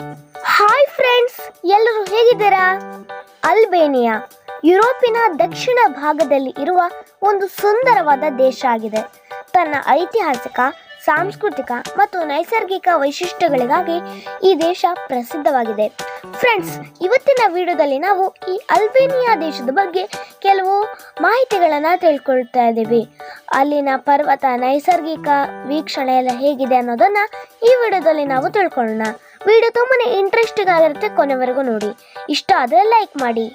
Hi friends ಎಲ್ಲರೂ ಹೇಗಿದ್ದೀರಾ? ಅಲ್ಬೇನಿಯಾ, ಯುರೋಪಿನ ದಕ್ಷಿಣ ಭಾಗದಲ್ಲಿ ಇರುವ ಒಂದು ಸುಂದರವಾದ ದೇಶ ಆಗಿದೆ. ತನ್ನ ಐತಿಹಾಸಿಕ, ಸಾಂಸ್ಕೃತಿಕ ಮತ್ತು ನೈಸರ್ಗಿಕ ವೈಶಿಷ್ಟ್ಯಗಳಿಗಾಗಿ ಈ ದೇಶ ಪ್ರಸಿದ್ಧವಾಗಿದೆ. ಫ್ರೆಂಡ್ಸ್ ಇವತ್ತಿನ ವಿಡಿಯೋದಲ್ಲಿ ನಾವು ಈ ಅಲ್ಬೇನಿಯಾ ದೇಶದ ಬಗ್ಗೆ ಕೆಲವು ಮಾಹಿತಿಗಳನ್ನು ತಿಳ್ಕೊಳ್ತಾ ಇದ್ದೀವಿ. ಅಲ್ಲಿನ ಪರ್ವತ ನೈಸರ್ಗಿಕ ವೀಕ್ಷಣೆ ಎಲ್ಲ ಹೇಗಿದೆ ಅನ್ನೋದನ್ನ ಈ ವಿಡಿಯೋದಲ್ಲಿ ನಾವು ತಿಳ್ಕೊಳ್ಳೋಣ. ವಿಡಿಯೋ ತುಂಬಾ ಇಂಟ್ರೆಸ್ಟಿಂಗ್ ಆಗಿರುತ್ತೆ ಕೊನೆವರೆಗೂ ನೋಡಿ. ಇಷ್ಟ ಆದರೆ ಲೈಕ್ ಮಾಡಿ.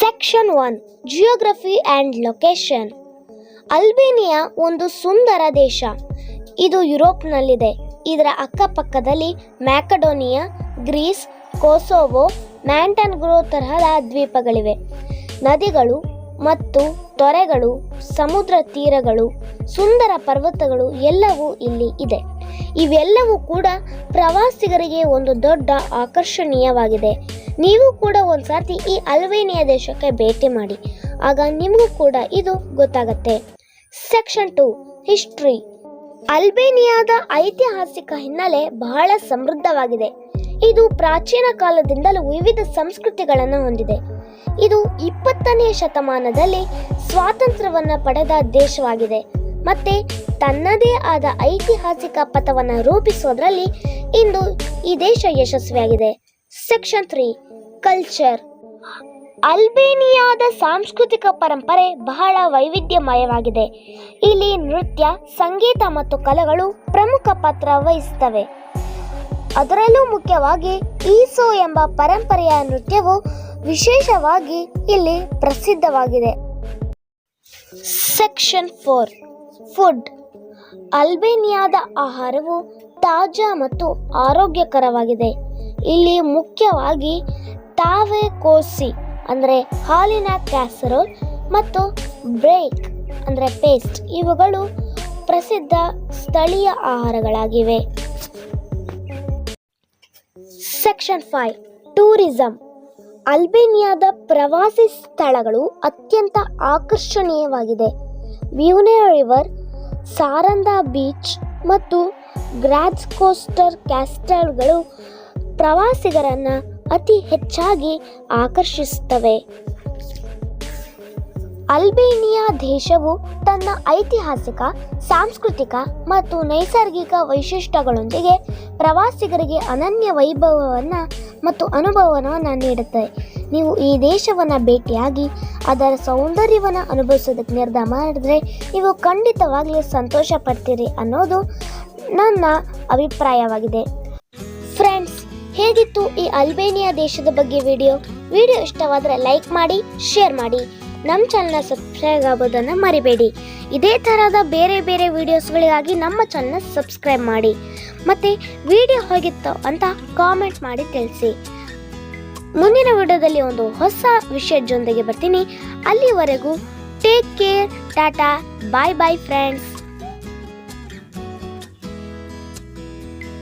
Section one geography and location Albania ಒಂದು ಸುಂದರ ದೇಶ. ಇದು ಯುರೋಪ್ನಲ್ಲಿದೆ. ಇದರ ಅಕ್ಕಪಕ್ಕದಲ್ಲಿ ಮ್ಯಾಕಡೋನಿಯಾ, ಗ್ರೀಸ್, ಕೋಸೋವೋ ಮ್ಯಾಂಟನ್ಗ್ರೋ ತರಹದ ದ್ವೀಪಗಳಿವೆ. ನದಿಗಳು ಮತ್ತು ತೊರೆಗಳು, ಸಮುದ್ರ ತೀರಗಳು, ಸುಂದರ ಪರ್ವತಗಳು ಎಲ್ಲವೂ ಇಲ್ಲಿ ಇದೆ. ಇವೆಲ್ಲವೂ ಕೂಡ ಪ್ರವಾಸಿಗರಿಗೆ ಒಂದು ದೊಡ್ಡ ಆಕರ್ಷಣೀಯವಾಗಿದೆ. ನೀವು ಕೂಡ ಒಂದ್ಸರ್ತಿ ಈ ಅಲ್ಬೇನಿಯಾ ದೇಶಕ್ಕೆ ಭೇಟಿ ಮಾಡಿ. ಆಗ ನಿಮಗೂ ಕೂಡ ಇದು ಗೊತ್ತಾಗತ್ತೆ. Section two, history. ಅಲ್ಬೇನಿಯಾದ ಐತಿಹಾಸಿಕ ಹಿನ್ನೆಲೆ ಬಹಳ ಸಮೃದ್ಧವಾಗಿದೆ. ಇದು ಪ್ರಾಚೀನ ಕಾಲದಿಂದಲೂ ವಿವಿಧ ಸಂಸ್ಕೃತಿಗಳನ್ನು ಹೊಂದಿದೆ. ಇದು ಇಪ್ಪತ್ತನೇ ಶತಮಾನದಲ್ಲಿ ಸ್ವಾತಂತ್ರ್ಯವನ್ನು ಪಡೆದ ದೇಶವಾಗಿದೆ. ಮತ್ತೆ ತನ್ನದೇ ಆದ ಐತಿಹಾಸಿಕ ಪಥವನ್ನು ರೂಪಿಸುವುದರಲ್ಲಿ ಇಂದು ಈ ದೇಶ ಯಶಸ್ವಿಯಾಗಿದೆ. Section three, culture. ಅಲ್ಬೇನಿಯಾದ ಸಾಂಸ್ಕೃತಿಕ ಪರಂಪರೆ ಬಹಳ ವೈವಿಧ್ಯಮಯವಾಗಿದೆ. ಇಲ್ಲಿ ನೃತ್ಯ, ಸಂಗೀತ ಮತ್ತು ಕಲೆಗಳು ಪ್ರಮುಖ ಪಾತ್ರ ವಹಿಸುತ್ತವೆ. ಅದರಲ್ಲೂ ಮುಖ್ಯವಾಗಿ ಈಸೋ ಎಂಬ ಪರಂಪರೆಯ ನೃತ್ಯವು ವಿಶೇಷವಾಗಿ ಇಲ್ಲಿ ಪ್ರಸಿದ್ಧವಾಗಿದೆ. Section four, food. ಅಲ್ಬೇನಿಯಾದ ಆಹಾರವು ತಾಜಾ ಮತ್ತು ಆರೋಗ್ಯಕರವಾಗಿದೆ. ಇಲ್ಲಿ ಮುಖ್ಯವಾಗಿ ತಾವೆ ಕೋಸಿ, ಅಂದರೆ ಹಾಲಿನ ಕ್ಯಾಸರೋಲ್ ಮತ್ತು ಬ್ರೇಕ್, ಅಂದರೆ ಪೇಸ್ಟ್ ಇವುಗಳು ಪ್ರಸಿದ್ಧ ಸ್ಥಳೀಯ ಆಹಾರಗಳಾಗಿವೆ. Section five tourism. ಅಲ್ಬೇನಿಯಾದ ಪ್ರವಾಸಿ ಸ್ಥಳಗಳು ಅತ್ಯಂತ ಆಕರ್ಷಣೀಯವಾಗಿದೆ. ವ್ಯೂನೆ ರಿವರ್, ಸಾರಂದಾ ಬೀಚ್ ಮತ್ತು ಗ್ರಾಜ್ ಕೋಸ್ಟರ್ ಕ್ಯಾಸ್ಟಲ್ಗಳು ಪ್ರವಾಸಿಗರನ್ನು ಅತಿ ಹೆಚ್ಚಾಗಿ ಆಕರ್ಷಿಸುತ್ತವೆ. ಅಲ್ಬೇನಿಯಾ ದೇಶವು ತನ್ನ ಐತಿಹಾಸಿಕ, ಸಾಂಸ್ಕೃತಿಕ ಮತ್ತು ನೈಸರ್ಗಿಕ ವೈಶಿಷ್ಟ್ಯಗಳೊಂದಿಗೆ ಪ್ರವಾಸಿಗರಿಗೆ ಅನನ್ಯ ವೈಭವವನ್ನು ಮತ್ತು ಅನುಭವವನ್ನು ನೀಡುತ್ತದೆ ನೀವು ಈ ದೇಶವನ್ನು ಭೇಟಿಯಾಗಿ ಅದರ ಸೌಂದರ್ಯವನ್ನು ಅನುಭವಿಸೋದಕ್ಕೆ ನಿರ್ಧಾರ ಮಾಡಿದ್ರೆ ನೀವು ಖಂಡಿತವಾಗಲೂ ಸಂತೋಷ ಪಡ್ತೀರಿ ಅನ್ನೋದು ನನ್ನ ಅಭಿಪ್ರಾಯವಾಗಿದೆ. ಫ್ರೆಂಡ್ಸ್, ಹೇಗಿತ್ತು ಈ ಅಲ್ಬೇನಿಯಾ ದೇಶದ ಬಗ್ಗೆ ವಿಡಿಯೋ? ವಿಡಿಯೋ ಇಷ್ಟವಾದರೆ ಲೈಕ್ ಮಾಡಿ, ಶೇರ್ ಮಾಡಿ. ನಮ್ಮ ಚಾನಲ್ನ ಸಬ್ಸ್ಕ್ರೈಬ್ ಆಗೋದನ್ನು ಮರಿಬೇಡಿ. ಇದೇ ಥರದ ಬೇರೆ ಬೇರೆ ವೀಡಿಯೋಸ್ಗಳಿಗಾಗಿ ನಮ್ಮ ಚಾನಲ್ನ ಸಬ್ಸ್ಕ್ರೈಬ್ ಮಾಡಿ. ಮತ್ತು ವಿಡಿಯೋ ಹೋಗಿತ್ತು ಅಂತ ಕಾಮೆಂಟ್ ಮಾಡಿ ತಿಳಿಸಿ. ಮುಂದಿನ ವಿಡಿಯೋದಲ್ಲಿ ಒಂದು ಹೊಸ ವಿಷಯದ ಜೊತೆಗೆ ಬರ್ತೀನಿ. ಅಲ್ಲಿವರೆಗೂ take care tata bye bye friends